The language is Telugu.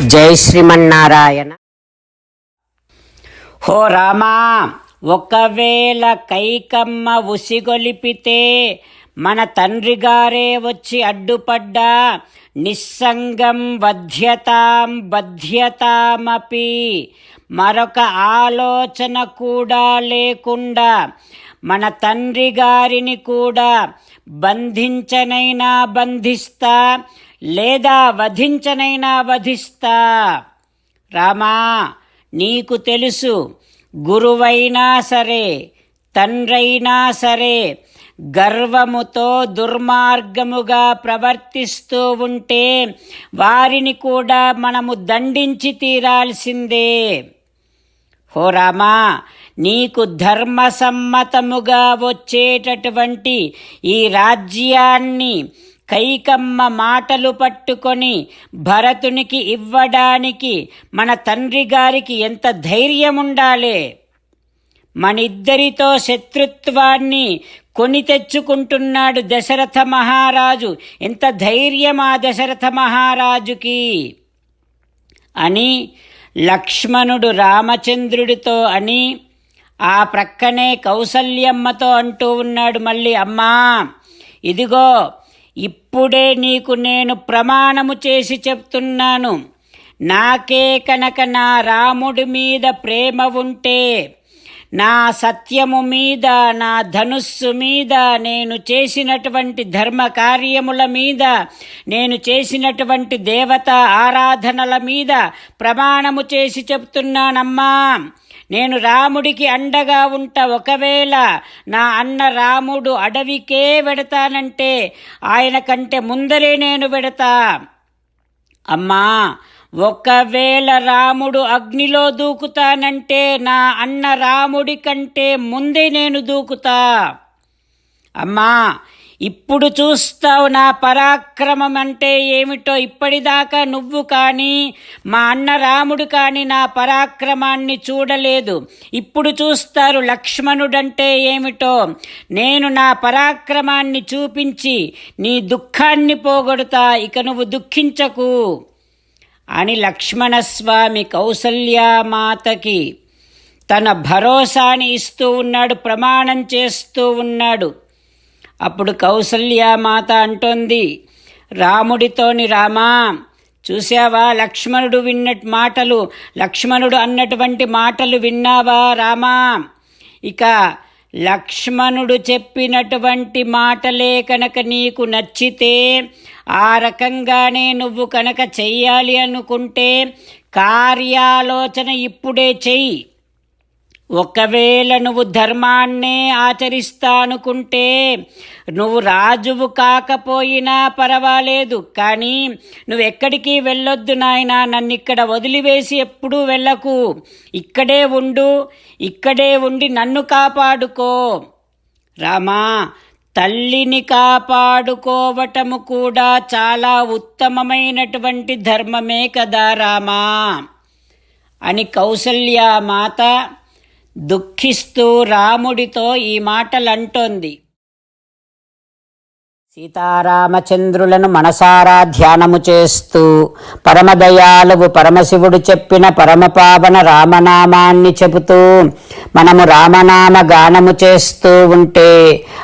జై శ్రీమన్నారాయణ. హో రామా ఒకవేళ కైకమ్మ ఉసిగొలిపితే మన తండ్రి గారే వచ్చి అడ్డుపడ్డా నిస్సంగం వధ్యతాం బధ్యతామపి. మరొక ఆలోచన కూడా లేకుండా మన తండ్రి గారిని కూడా బంధించనైనా బంధిస్తా లేదా వధించనైనా వధిస్తా. రామా నీకు తెలుసు గురువైనా సరే తండ్రైనా సరే గర్వముతో దుర్మార్గముగా ప్రవర్తిస్తూ ఉంటే వారిని కూడా మనము దండించి తీరాల్సిందే. హో రామా నీకు ధర్మసమ్మతముగా వచ్చేటటువంటి ఈ రాజ్యాన్ని కైకమ్మ మాటలు పట్టుకొని భరతునికి ఇవ్వడానికి మన తండ్రి గారికి ఎంత ధైర్యం మనిద్దరితో శత్రుత్వాన్ని కొని తెచ్చుకుంటున్నాడు దశరథ మహారాజు. ఎంత ధైర్యం ఆ దశరథ మహారాజుకి? అని లక్ష్మణుడు రామచంద్రుడితో అని ఆ ప్రక్కనే కౌసల్యమ్మతో అంటూ ఉన్నాడు మళ్ళీ అమ్మా ఇదిగో ఇప్పుడే నీకు నేను ప్రమాణము చేసి చెప్తున్నాను. నాకే కనుక నా రాముడి మీద ప్రేమ ఉంటే నా సత్యము మీద నా ధనుస్సు మీద నేను చేసినటువంటి ధర్మ కార్యముల మీద నేను చేసినటువంటి దేవత ఆరాధనల మీద ప్రమాణము చేసి చెప్తున్నానమ్మా. నేను రాముడికి అండగా ఉంట. ఒకవేళ నా అన్న రాముడు అడవికే వెడతానంటే ఆయన కంటే ముందరే నేను వెడతా. అమ్మా ఒకవేళ రాముడు అగ్నిలో దూకుతానంటే నా అన్న రాముడి కంటే ముందే నేను దూకుతా. అమ్మా ఇప్పుడు చూస్తావు నా పరాక్రమం అంటే ఏమిటో ఇప్పటిదాకా నువ్వు కానీ మా అన్న రాముడు కానీ నా పరాక్రమాన్ని చూడలేదు. ఇప్పుడు చూస్తారు లక్ష్మణుడంటే ఏమిటో. నేను నా పరాక్రమాన్ని చూపించి నీ దుఃఖాన్ని పోగొడతా ఇక నువ్వు దుఃఖించకు. అని లక్ష్మణస్వామి కౌసల్యామాతకి తన భరోసాని ఇస్తూ ఉన్నాడు ప్రమాణం చేస్తూ ఉన్నాడు. అప్పుడు కౌసల్యామాత అంటోంది రాముడితోని రామా చూసావా లక్ష్మణుడు విన్న మాటలు లక్ష్మణుడు అన్నటువంటి మాటలు విన్నావా రామా? ఇక లక్ష్మణుడు చెప్పినటువంటి మాటలే కనుక నీకు నచ్చితే ఆ రకంగానే నువ్వు కనుక చెయ్యాలి అనుకుంటే కార్యాలోచన ఇప్పుడే చెయ్యి. ఒకవేళ నువ్వు ధర్మాన్నే ఆచరిస్తా అనుకుంటే నువ్వు రాజువు కాకపోయినా పర్వాలేదు కానీ నువ్వు ఎక్కడికి వెళ్ళొద్దు నాయన నన్ను ఇక్కడ వదిలివేసి ఎప్పుడూ వెళ్ళకు. ఇక్కడే ఉండు ఇక్కడే ఉండి నన్ను కాపాడుకో. రామా తల్లిని కాపాడుకోవటము కూడా చాలా ఉత్తమమైనటువంటి ధర్మమే కదా రామా? అని కౌసల్య మాత దుఃఖిస్తూ రాముడితో ఈ మాటలంటోంది. సీతారామచంద్రులను మనసారా ధ్యానము చేస్తూ పరమదయాలువు పరమశివుడు చెప్పిన పరమపావన రామనామాన్ని చెబుతూ మనము రామనామ గానము చేస్తూ ఉంటే